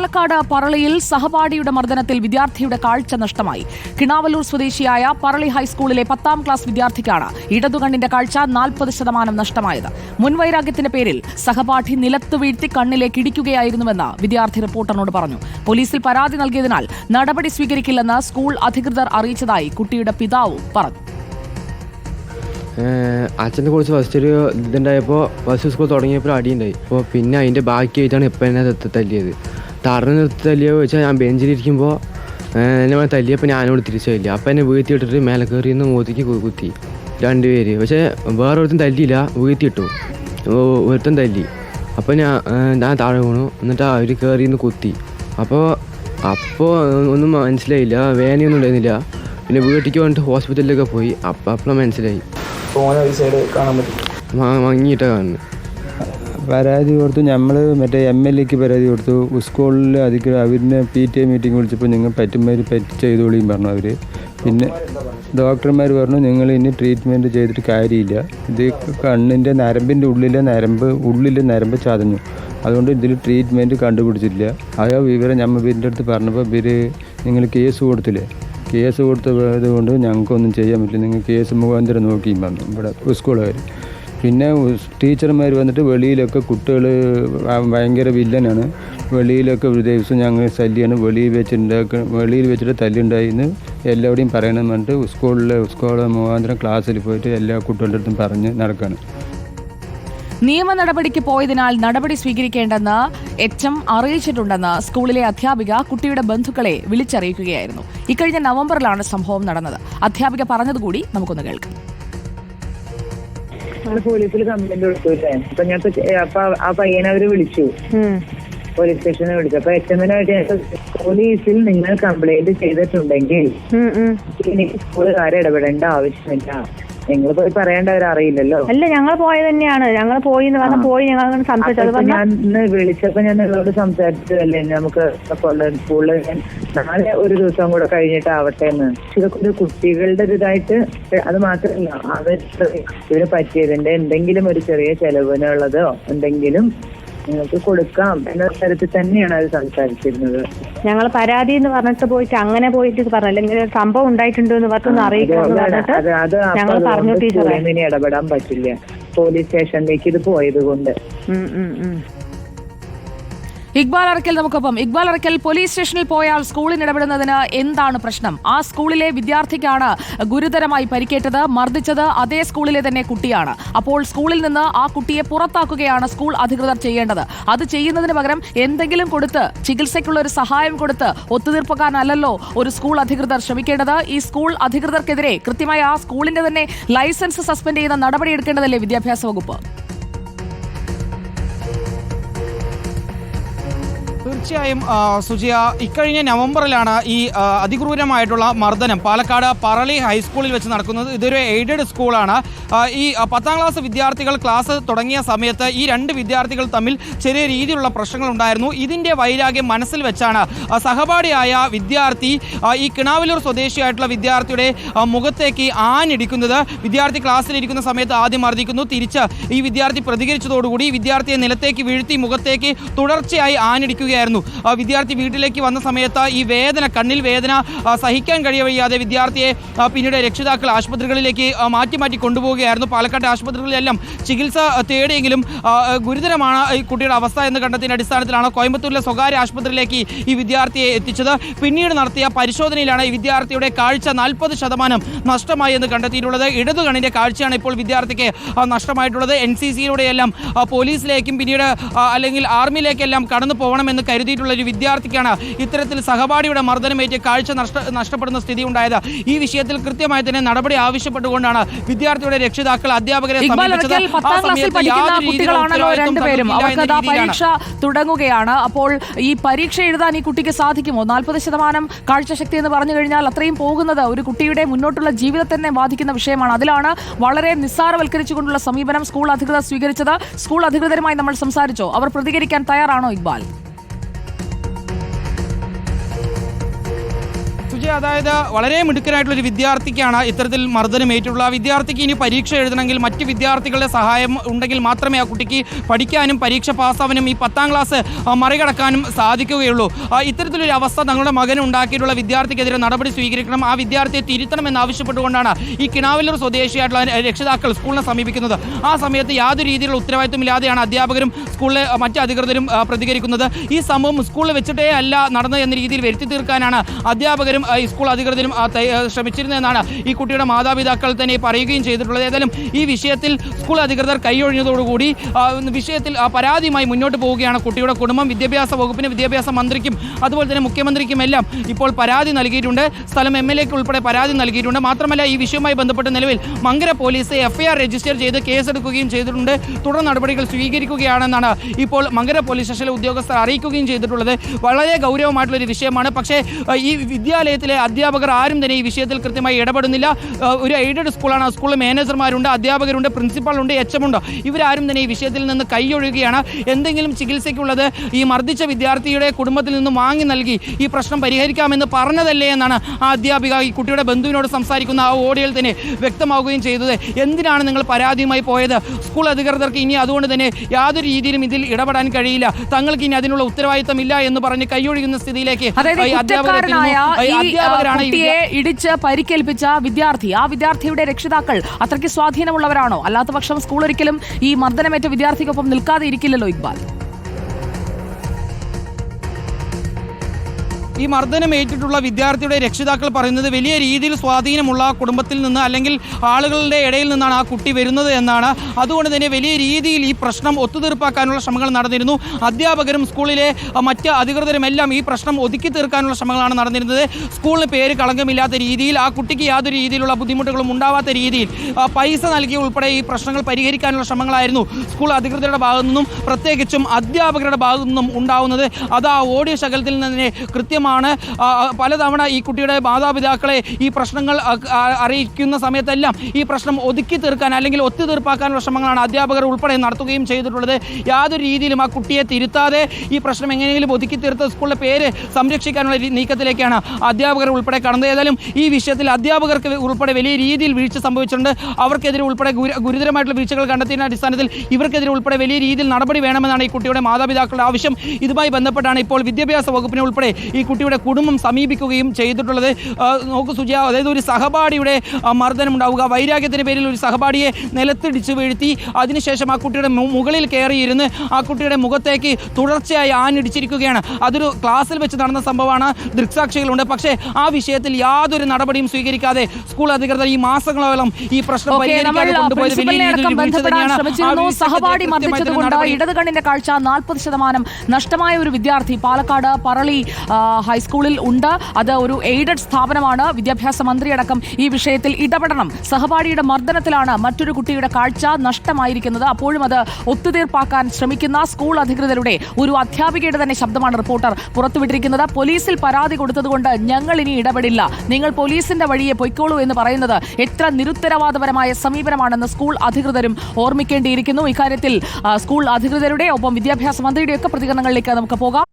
പാലക്കാട് പറളിയിൽ സഹപാഠിയുടെ മർദ്ദനത്തിൽ വിദ്യാർത്ഥിയുടെ കാഴ്ച നഷ്ടമായി. കിണാവല്ലൂർ സ്വദേശിയായ പറളി ഹൈസ്കൂളിലെ പത്താം ക്ലാസ് വിദ്യാർത്ഥിക്കാണ് ഇടതുകണ്ണിന്റെ കാഴ്ച നാൽപ്പത് ശതമാനം നഷ്ടമായത്. മുൻവൈരാഗ്യത്തിന്റെ പേരിൽ സഹപാഠി നിലത്ത് വീഴ്ത്തി കണ്ണിലേക്ക് ഇടിക്കുകയായിരുന്നുവെന്ന് വിദ്യാർത്ഥി റിപ്പോർട്ടറിനോട് പറഞ്ഞു. പോലീസിൽ പരാതി നൽകിയതിനാൽ നടപടി സ്വീകരിക്കില്ലെന്ന് സ്കൂൾ അധികൃതർ അറിയിച്ചതായി കുട്ടിയുടെ പിതാവ് പറഞ്ഞു. അച്ഛനെ കുറിച്ച് ഫസ്റ്റ് ഒരു ഇതുണ്ടായപ്പോൾ ഫസ്റ്റ് സ്കൂൾ തുടങ്ങിയപ്പോൾ അടിയുണ്ടായി. അപ്പോൾ പിന്നെ അതിന്റെ ബാക്കിയായിട്ടാണ് ഇപ്പം എന്നെ തല്ലിയത്. തറന്ന് നിർത്തി തല്ലിയോ വെച്ചാൽ ഞാൻ ബെഞ്ചിലിരിക്കുമ്പോൾ എന്നെ തല്ലിയപ്പോൾ ഞാനോട് തിരിച്ചു തല്ലി അപ്പം എന്നെ വീഴ്ത്തി ഇട്ടിട്ട് മേലെ കയറി നിന്ന് മോതിക്ക് കുത്തി. രണ്ടുപേര്. പക്ഷേ വേറെ ഒരുത്തും തല്ലിയില്ല വീഴ്ത്തി ഇട്ടു ഓ- ഒരുത്തൻ തല്ലി. അപ്പോൾ ഞാൻ ഞാൻ താഴെ വീണു. എന്നിട്ട് അവർ കയറി നിന്ന് കുത്തി. അപ്പോൾ അപ്പോൾ ഒന്നും മനസ്സിലായില്ല. വേനയൊന്നും ഉണ്ടായിരുന്നില്ല. പിന്നെ വീട്ടിലേക്ക് വന്നിട്ട് ഹോസ്പിറ്റലിലൊക്കെ പോയി. അപ്പം അപ്പം മനസ്സിലായി. ഫോൺ ഒരു സൈഡ് കാണാൻ പറ്റും. മങ്ങിയിട്ടാണ് കാണുന്നത് പരാതി കൊടുത്തു. നമ്മൾ മറ്റേ എം എൽ എക്ക് പരാതി കൊടുത്തു. സ്കൂളിൽ അധികം അവരിനെ പി ടി എ മീറ്റിംഗ് വിളിച്ചപ്പോൾ നിങ്ങൾ പറ്റുമ്പോൾ പറ്റി ചെയ്തോളിയും പറഞ്ഞു അവർ പിന്നെ ഡോക്ടർമാർ പറഞ്ഞു നിങ്ങൾ ഇനി ട്രീറ്റ്മെന്റ് ചെയ്തിട്ട് കാര്യമില്ല. ഇത് കണ്ണിന്റെ നരമ്പിന്റെ ഉള്ളിലെ നരമ്പ് ഉള്ളിലെ നരമ്പ് ചതഞ്ഞു. അതുകൊണ്ട് ഇതിൽ ട്രീറ്റ്മെന്റ് കണ്ടുപിടിച്ചില്ല ആ വിവരം ഞമ്മ ഇവരിന്റെ അടുത്ത് പറഞ്ഞപ്പോൾ ഇവർ നിങ്ങൾ കേസ് കൊടുത്തില്ലേ? കേസ് കൊടുത്തത് കൊണ്ട് ഞങ്ങൾക്കൊന്നും ചെയ്യാൻ പറ്റില്ല. നിങ്ങൾ കേസ് മുഖാന്തരം നോക്കിയും പറഞ്ഞു. ഇവിടെ സ്കൂളുകാർ പിന്നെ ടീച്ചർമാർ വന്നിട്ട് വെളിയിലൊക്കെ കുട്ടികൾ ഭയങ്കര വില്ലനാണ്. വെളിയിലൊക്കെ ഒരു ദിവസം ഞങ്ങൾ ശല്യമാണ് വെളിയിൽ വെച്ചിട്ടുണ്ടാക്ക വെളിയിൽ വെച്ചിട്ട് തല്ലുണ്ടായിന്ന് എല്ലാവരുടെയും പറയണമെന്ന് പറഞ്ഞിട്ട് സ്കൂളിലെ സ്കൂൾ മുഖാന്തരം ക്ലാസ്സിൽ പോയിട്ട് എല്ലാ കുട്ടികളുടെ അടുത്തും പറഞ്ഞ് നടക്കുകയാണ് നിയമ നടപടിക്ക് പോയതിനാൽ നടപടി സ്വീകരിക്കേണ്ടെന്ന് എച്ച് എം അറിയിച്ചിട്ടുണ്ടെന്ന് സ്കൂളിലെ അധ്യാപിക കുട്ടിയുടെ ബന്ധുക്കളെ വിളിച്ചറിയിക്കുകയായിരുന്നു. ഇക്കഴിഞ്ഞ നവംബറിലാണ് സംഭവം നടന്നത്. അധ്യാപിക പറഞ്ഞതുകൂടി നമുക്കൊന്ന് കേൾക്കാം. നമ്മൾ പോലീസിൽ കംപ്ലൈന്റ് കൊടുത്തൂല്ലേ? അപ്പൊ ഞാൻ ചെ- അപ്പൊ ആ പയ്യനെ അവർ വിളിച്ചു. പോലീസ് സ്റ്റേഷനിൽ വിളിച്ചു. അപ്പൊ എച്ചമ്മനായിട്ട് പോലീസിൽ നിങ്ങൾ കംപ്ലൈന്റ് ചെയ്തിട്ടുണ്ടെങ്കിൽ എനിക്ക് സ്കൂളുകാരെ ഇടപെടേണ്ട ആവശ്യമില്ല. നിങ്ങൾ പോയി അറിയില്ലല്ലോ. അല്ല ഞങ്ങൾ പോയത് തന്നെയാണ്. ഞങ്ങൾ പോയി എന്ന് പറഞ്ഞാൽ പോയി ഞങ്ങൾ അങ്ങനെ സംസാരിച്ചു. അത് അപ്പൊ ഞാൻ വിളിച്ചപ്പോ ഞാൻ നിങ്ങളോട് സംസാരിച്ചതല്ലേ? നമുക്ക് സ്കൂളിൽ നാളെ ഒരു ദിവസം കൂടെ കഴിഞ്ഞിട്ട് ആവട്ടെ എന്ന് ഇതൊക്കെ ഒരു കുട്ടികളുടെ ഇതായിട്ട് അത് മാത്രമല്ല അവർ ഇവർ പറ്റിയതിന്റെ എന്തെങ്കിലും ഒരു ചെറിയ ചെലവിനുള്ളതോ എന്തെങ്കിലും നിങ്ങൾക്ക് കൊടുക്കാം എന്ന തരത്തിൽ തന്നെയാണ് അത് സംസാരിച്ചിരുന്നത്. ഞങ്ങൾ പരാതി എന്ന് പറഞ്ഞിട്ട് പോയിട്ട് അങ്ങനെ പോയിട്ട് പറഞ്ഞില്ല. ഇങ്ങനെ ഒരു സംഭവം ഉണ്ടായിട്ടുണ്ട് എന്ന് പറഞ്ഞൊന്ന് അറിയിക്കണം പറഞ്ഞിട്ട് അത് അത് ഞങ്ങൾ പറഞ്ഞു ടീച്ചർ ടീച്ചറെ. ഇടപെടാൻ പറ്റില്ല. പോലീസ് സ്റ്റേഷനിലേക്ക് ഇത് പോയത് കൊണ്ട്. ഇക്ബാൽ അറക്കൽ നമുക്കൊപ്പം. ഇക്ബാൽ അറക്കൽ പോലീസ് സ്റ്റേഷനിൽ പോയാൽ സ്കൂളിന് ഇടപെടുന്നതിന് എന്താണ് പ്രശ്നം? ആ സ്കൂളിലെ വിദ്യാർത്ഥിക്കാണ് ഗുരുതരമായി പരിക്കേറ്റത് മർദ്ദിച്ചത് അതേ സ്കൂളിലെ തന്നെ കുട്ടിയാണ്. അപ്പോൾ സ്കൂളിൽ നിന്ന് ആ കുട്ടിയെ പുറത്താക്കുകയാണ് സ്കൂൾ അധികൃതർ ചെയ്യേണ്ടത്. അത് ചെയ്യുന്നതിന് പകരം എന്തെങ്കിലും കൊടുത്ത് ചികിത്സയ്ക്കുള്ള ഒരു സഹായം കൊടുത്ത് ഒത്തുതീർപ്പക്കാരനല്ലല്ലോ ഒരു സ്കൂൾ അധികൃതർ ശ്രമിക്കേണ്ടത്. ഈ സ്കൂൾ അധികൃതർക്കെതിരെ കൃത്യമായി ആ സ്കൂളിന്റെ തന്നെ ലൈസൻസ് സസ്പെൻഡ് ചെയ്യുന്ന നടപടി എടുക്കേണ്ടതല്ലേ വിദ്യാഭ്യാസ വകുപ്പ്? തീർച്ചയായും സുജിയ ഇക്കഴിഞ്ഞ നവംബറിലാണ് ഈ അതിക്രൂരമായിട്ടുള്ള മർദ്ദനം പാലക്കാട് പറളി ഹൈസ്കൂളിൽ വെച്ച് നടക്കുന്നത്. ഇതൊരു എയ്ഡഡ് സ്കൂളാണ്. ഈ പത്താം ക്ലാസ് വിദ്യാർത്ഥികൾ ക്ലാസ് തുടങ്ങിയ സമയത്ത് ഈ രണ്ട് വിദ്യാർത്ഥികൾ തമ്മിൽ ചെറിയ രീതിയിലുള്ള പ്രശ്നങ്ങൾ ഉണ്ടായിരുന്നു ഇതിന്റെ വൈരാഗ്യം മനസ്സിൽ വെച്ചാണ് സഹപാഠിയായ വിദ്യാർത്ഥി ഈ കിണാവിലൂർ സ്വദേശിയായിട്ടുള്ള വിദ്യാർത്ഥിയുടെ മുഖത്തേക്ക് ആഞ്ഞിടിക്കുന്നത്. വിദ്യാർത്ഥി ക്ലാസ്സിലിരിക്കുന്ന സമയത്ത് ആദ്യം മർദ്ദിക്കുന്നു. തിരിച്ച് ഈ വിദ്യാർത്ഥി പ്രതികരിച്ചതോടുകൂടി വിദ്യാർത്ഥിയെ നിലത്തേക്ക് വീഴ്ത്തി മുഖത്തേക്ക് തുടർച്ചയായി ആഞ്ഞടിക്കുകയായിരുന്നു. ആ വിദ്യാർത്ഥി വീട്ടിലേക്ക് വന്ന സമയത്ത് ഈ വേദന കണ്ണിൽ വേദന സഹിക്കാൻ കഴിയവയ്യാതെ വിദ്യാർത്ഥിയെ പിന്നീട് രക്ഷിതാക്കൾ ആശുപത്രികളിലേക്ക് മാറ്റി മാറ്റി കൊണ്ടുപോവുകയായിരുന്നു. പാലക്കാട് ആശുപത്രികളിലെല്ലാം ചികിത്സ തേടിയെങ്കിലും ഗുരുതരമാണ് ഈ കുട്ടിയുടെ അവസ്ഥ എന്ന് കണ്ടതിന്റെ അടിസ്ഥാനത്തിലാണ് കോയമ്പത്തൂരിലെ സ്വകാര്യ ആശുപത്രിയിലേക്ക് ഈ വിദ്യാർത്ഥിയെ എത്തിച്ചത്. പിന്നീട് നടത്തിയ പരിശോധനയിലാണ് ഈ വിദ്യാർത്ഥിയുടെ കാഴ്ച നാൽപ്പത് ശതമാനം നഷ്ടമായി എന്ന് കണ്ടെത്തിയിട്ടുള്ളത്. ഇടതു കണ്ണിന്റെ കാഴ്ചയാണ് ഇപ്പോൾ വിദ്യാർത്ഥിക്ക് നഷ്ടമായിട്ടുള്ളത്. എൻ സി സിയിലൂടെയെല്ലാം പോലീസിലേക്കും പിന്നീട് അല്ലെങ്കിൽ ആർമിയിലേക്കെല്ലാം കടന്നു പോകണമെന്ന് കരുതിയിട്ടുള്ള ഒരു വിദ്യാർത്ഥിക്കാണ് ഇത്തരത്തിൽ സഹപാഠിയുടെ മർദ്ദനമേറ്റ് കാഴ്ച നഷ്ട നഷ്ടപ്പെടുന്ന സ്ഥിതി ഉണ്ടായത് ഈ വിഷയത്തിൽ കൃത്യമായി തന്നെ നടപടി ആവശ്യപ്പെട്ടുകൊണ്ടാണ് വിദ്യാർത്ഥിയുടെ രക്ഷിതാക്കൾ അധ്യാപകരെ. പരീക്ഷ തുടങ്ങുകയാണ്. അപ്പോൾ ഈ പരീക്ഷ എഴുതാൻ ഈ കുട്ടിക്ക് സാധിക്കുമോ? നാൽപ്പത് ശതമാനം കാഴ്ചശക്തി എന്ന് പറഞ്ഞു കഴിഞ്ഞാൽ അത്രയും പോകുന്നത് ഒരു കുട്ടിയുടെ മുന്നോട്ടുള്ള ജീവിതത്തെ തന്നെ ബാധിക്കുന്ന വിഷയമാണ്. അതിലാണ് വളരെ നിസ്സാരവൽക്കരിച്ചുകൊണ്ടുള്ള സമീപനം സ്കൂൾ അധികൃതർ സ്വീകരിച്ചത്. സ്കൂൾ അധികൃതരുമായി നമ്മൾ സംസാരിച്ചോ? അവർ പ്രതികരിക്കാൻ തയ്യാറാണോ ഇക്ബാൽ? അതായത് വളരെ മിടുക്കനായിട്ടുള്ള ഒരു വിദ്യാർത്ഥിക്കാണ് ഇത്തരത്തിൽ മർദ്ദനമേറ്റുള്ള ആ വിദ്യാർത്ഥിക്ക് ഇനി പരീക്ഷ എഴുതണമെങ്കിൽ മറ്റ് വിദ്യാർത്ഥികളുടെ സഹായം ഉണ്ടെങ്കിൽ മാത്രമേ ആ കുട്ടിക്ക് പഠിക്കാനും പരീക്ഷ പാസ്സാവാനും ഈ പത്താം ക്ലാസ് മറികടക്കാനും സാധിക്കുകയുള്ളൂ. ഇത്തരത്തിലൊരു അവസ്ഥ തങ്ങളുടെ മകൻ ഉണ്ടാക്കിയിട്ടുള്ള വിദ്യാർത്ഥിക്കെതിരെ നടപടി സ്വീകരിക്കണം. ആ വിദ്യാർത്ഥിയെ തിരുത്തണമെന്ന് ആവശ്യപ്പെട്ടുകൊണ്ടാണ് ഈ കിണാവല്ലൂർ സ്വദേശിയായിട്ടുള്ള രക്ഷിതാക്കൾ സ്കൂളിനെ സമീപിക്കുന്നത്. ആ സമയത്ത് യാതൊരു രീതിയിലുള്ള ഉത്തരവാദിത്വമില്ലാതെയാണ് അധ്യാപകരും സ്കൂളിലെ മറ്റ് അധികൃതരും പ്രതികരിക്കുന്നത്. ഈ സംഭവം സ്കൂളിൽ വെച്ചിട്ടേ അല്ല നടന്നത് എന്ന രീതിയിൽ വരുത്തി തീർക്കാനാണ് അധ്യാപകരും സ്കൂൾ അധികൃതരും ശ്രമിച്ചിരുന്നതെന്നാണ് ഈ കുട്ടിയുടെ മാതാപിതാക്കൾ തന്നെ പറയുകയും ചെയ്തിട്ടുള്ളത്. ഏതായാലും ഈ വിഷയത്തിൽ സ്കൂൾ അധികൃതർ കൈയൊഴിഞ്ഞതോടുകൂടി വിഷയത്തിൽ പരാതിയുമായി മുന്നോട്ട് പോവുകയാണ് കുട്ടിയുടെ കുടുംബം. വിദ്യാഭ്യാസ വകുപ്പിന് വിദ്യാഭ്യാസ മന്ത്രിക്കും അതുപോലെ തന്നെ മുഖ്യമന്ത്രിക്കും എല്ലാം ഇപ്പോൾ പരാതി നൽകിയിട്ടുണ്ട്. സ്ഥലം എം എൽ എക്ക് ഉൾപ്പെടെ പരാതി നൽകിയിട്ടുണ്ട്. മാത്രമല്ല ഈ വിഷയവുമായി ബന്ധപ്പെട്ട് നിലവിൽ മങ്കര പോലീസ് എഫ്ഐആർ രജിസ്റ്റർ ചെയ്ത് കേസെടുക്കുകയും ചെയ്തിട്ടുണ്ട്. തുടർ നടപടികൾ സ്വീകരിക്കുകയാണെന്നാണ് ഇപ്പോൾ മങ്കര പോലീസ് സ്റ്റേഷനിലെ ഉദ്യോഗസ്ഥർ അറിയിക്കുകയും ചെയ്തിട്ടുള്ളത്. വളരെ ഗൗരവമായിട്ടുള്ള ഒരു വിഷയമാണ്. പക്ഷേ ഈ ഈ വിദ്യാലയത്തിലെ അധ്യാപകർ ആരും തന്നെ ഈ വിഷയത്തിൽ കൃത്യമായി ഇടപെടുന്നില്ല. ഒരു എയ്ഡഡ് സ്കൂളാണ്. ആ സ്കൂളിൽ മാനേജർമാരുണ്ട് അധ്യാപകരുണ്ട് പ്രിൻസിപ്പാളുണ്ട് എച്ച് എം ഉണ്ട് ഇവരാരും തന്നെ ഈ വിഷയത്തിൽ നിന്ന് കൈയൊഴുകുകയാണ്. എന്തെങ്കിലും ചികിത്സയ്ക്കുള്ളത് ഈ മർദ്ദിച്ച വിദ്യാർത്ഥിയുടെ കുടുംബത്തിൽ നിന്ന് വാങ്ങി നൽകി ഈ പ്രശ്നം പരിഹരിക്കാമെന്ന് പറഞ്ഞതല്ലേ എന്നാണ് ആ അധ്യാപിക ഈ കുട്ടിയുടെ ബന്ധുവിനോട് സംസാരിക്കുന്ന ആ ഓഡിയോയിൽ തന്നെ വ്യക്തമാവുകയും ചെയ്തത്. എന്തിനാണ് നിങ്ങൾ പരാതിയുമായി പോയത്? സ്കൂൾ അധികൃതർക്ക് ഇനി അതുകൊണ്ട് തന്നെ യാതൊരു രീതിയിലും ഇതിൽ ഇടപെടാൻ കഴിയില്ല. തങ്ങൾക്ക് ഇനി അതിനുള്ള ഉത്തരവാദിത്തമില്ല എന്ന് പറഞ്ഞ് കൈയൊഴിയുന്ന സ്ഥിതിയിലേക്ക് അധ്യാപകർ അധ്യാപകരാണ് കുട്ടിയെ ഇടിച്ച് പരിക്കേൽപ്പിച്ച വിദ്യാർത്ഥി. ആ വിദ്യാർത്ഥിയുടെ രക്ഷിതാക്കൾ അത്രയ്ക്ക് സ്വാധീനമുള്ളവരാണോ? അല്ലാത്ത പക്ഷം സ്കൂൾ ഒരിക്കലും ഈ മർദ്ദനമേറ്റ വിദ്യാർത്ഥിക്കൊപ്പം നിൽക്കാതെ ഇരിക്കില്ലല്ലോ ഇക്ബാൽ. ഈ മർദ്ദനം ഏറ്റിട്ടുള്ള വിദ്യാർത്ഥിയുടെ രക്ഷിതാക്കൾ പറയുന്നത് വലിയ രീതിയിൽ സ്വാധീനമുള്ള കുടുംബത്തിൽ നിന്ന് അല്ലെങ്കിൽ ആളുകളുടെ ഇടയിൽ നിന്നാണ് ആ കുട്ടി വരുന്നത് എന്നാണ്. അതുകൊണ്ട് തന്നെ വലിയ രീതിയിൽ ഈ പ്രശ്നം ഒത്തുതീർപ്പാക്കാനുള്ള ശ്രമങ്ങൾ നടന്നിരുന്നു. അധ്യാപകരും സ്കൂളിലെ മറ്റ് അധികൃതരും എല്ലാം ഈ പ്രശ്നം ഒതുക്കി തീർക്കാനുള്ള ശ്രമങ്ങളാണ് നടന്നിരുന്നത്. സ്കൂളിന് പേര് കളങ്കമില്ലാത്ത രീതിയിൽ ആ കുട്ടിക്ക് യാതൊരു രീതിയിലുള്ള ബുദ്ധിമുട്ടുകളും ഉണ്ടാവാത്ത രീതിയിൽ പൈസ നൽകി ഉൾപ്പെടെ ഈ പ്രശ്നങ്ങൾ പരിഹരിക്കാനുള്ള ശ്രമങ്ങളായിരുന്നു സ്കൂൾ അധികൃതരുടെ ഭാഗത്തു നിന്നും പ്രത്യേകിച്ചും അധ്യാപകരുടെ ഭാഗത്തു നിന്നും ഉണ്ടാവുന്നത്. അത് ആ ഓഡിയോ ശകലത്തിൽ നിന്ന് തന്നെ ആ, പലതവണ ഈ കുട്ടിയുടെ മാതാപിതാക്കളെ ഈ പ്രശ്നങ്ങൾ അറിയിക്കുന്ന സമയത്തെല്ലാം ഈ പ്രശ്നം ഒതുക്കി തീർക്കാൻ അല്ലെങ്കിൽ ഒത്തുതീർപ്പാക്കാനുള്ള ശ്രമങ്ങളാണ് അധ്യാപകർ ഉൾപ്പെടെ നടത്തുകയും ചെയ്തിട്ടുള്ളത്. യാതൊരു രീതിയിലും ആ കുട്ടിയെ തിരുത്താതെ ഈ പ്രശ്നം എങ്ങനെയെങ്കിലും ഒതുക്കി തീർത്ത് സ്കൂളിലെ പേര് സംരക്ഷിക്കാനുള്ള നീക്കത്തിലേക്കാണ് അധ്യാപകർ ഉൾപ്പെടെ കടന്നത്. ഏതായാലും ഈ വിഷയത്തിൽ അധ്യാപകർക്ക് ഉൾപ്പെടെ വലിയ രീതിയിൽ വീഴ്ച സംഭവിച്ചിട്ടുണ്ട്. അവർക്കെതിരെ ഉൾപ്പെടെ ഗുരു- ഗുരുതരമായിട്ടുള്ള വീഴ്ചകൾ കണ്ടെത്തിയതിന്റെ അടിസ്ഥാനത്തിൽ ഇവർക്കെതിരെ ഉൾപ്പെടെ വലിയ രീതിയിൽ നടപടി വേണമെന്നാണ് ഈ കുട്ടിയുടെ മാതാപിതാക്കളുടെ ആവശ്യം. ഇതുമായി ബന്ധപ്പെട്ടാണ് ഇപ്പോൾ വിദ്യാഭ്യാസ വകുപ്പിനെ ഉൾപ്പെടെ ഈ കുട്ടിയുടെ കുടുംബം സമീപിക്കുകയും ചെയ്തിട്ടുള്ളത്. നോക്ക് സുജയ അതായത് ഒരു സഹപാഠിയുടെ മർദ്ദനം ഉണ്ടാവുക വൈരാഗ്യത്തിന്റെ പേരിൽ ഒരു സഹപാഠിയെ നിലത്തിടിച്ച് വീഴ്ത്തി. അതിനുശേഷം ആ കുട്ടിയുടെ മുകളിൽ കയറിയിരുന്ന് ആ കുട്ടിയുടെ മുഖത്തേക്ക് തുടർച്ചയായി ആഞ്ഞിടിച്ചിരിക്കുകയാണ്. അതൊരു ക്ലാസ്സിൽ വെച്ച് നടന്ന സംഭവമാണ്. ദൃക്സാക്ഷികളുണ്ട്. പക്ഷേ ആ വിഷയത്തിൽ യാതൊരു നടപടിയും സ്വീകരിക്കാതെ സ്കൂൾ അധികൃതർ ഈ മാസങ്ങളോളം ഈ പ്രശ്നം സഹപാഠി മർദ്ദിച്ചതുകൊണ്ട് ഇടതുകണ്ണിന്റെ ഇടത് കണ്ണിന്റെ കാഴ്ച നാൽപ്പത് ശതമാനം നഷ്ടമായ ഒരു വിദ്യാർത്ഥി. പാലക്കാട് പറളി ഹൈസ്കൂളിൽ ഉണ്ട്. അത് ഒരു എയ്ഡഡ് സ്ഥാപനമാണ്. വിദ്യാഭ്യാസ മന്ത്രിയടക്കം ഈ വിഷയത്തിൽ ഇടപെടണം. സഹപാഠിയുടെ മർദ്ദനത്തിലാണ് മറ്റൊരു കുട്ടിയുടെ കാഴ്ച നഷ്ടമായിരിക്കുന്നത്. അപ്പോഴും അത് ഒത്തുതീർപ്പാക്കാൻ ശ്രമിക്കുന്ന സ്കൂൾ അധികൃതരുടെ ഒരു അധ്യാപികയുടെ തന്നെ ശബ്ദമാണ് റിപ്പോർട്ടർ പുറത്തുവിട്ടിരിക്കുന്നത്. പോലീസിൽ പരാതി കൊടുത്തതുകൊണ്ട് ഞങ്ങൾ ഇനി ഇടപെടില്ല. നിങ്ങൾ പോലീസിന്റെ വഴിയെ പൊയ്ക്കോളൂ എന്ന് പറയുന്നത് എത്ര നിരുത്തരവാദപരമായ സമീപനമാണെന്ന് സ്കൂൾ അധികൃതരും ഓർമ്മിക്കേണ്ടിയിരിക്കുന്നു. ഇക്കാര്യത്തിൽ സ്കൂൾ അധികൃതരുടെ ഒപ്പം വിദ്യാഭ്യാസ മന്ത്രിയുടെയൊക്കെ പ്രതികരണങ്ങളിലേക്ക് നമുക്ക് പോകാം.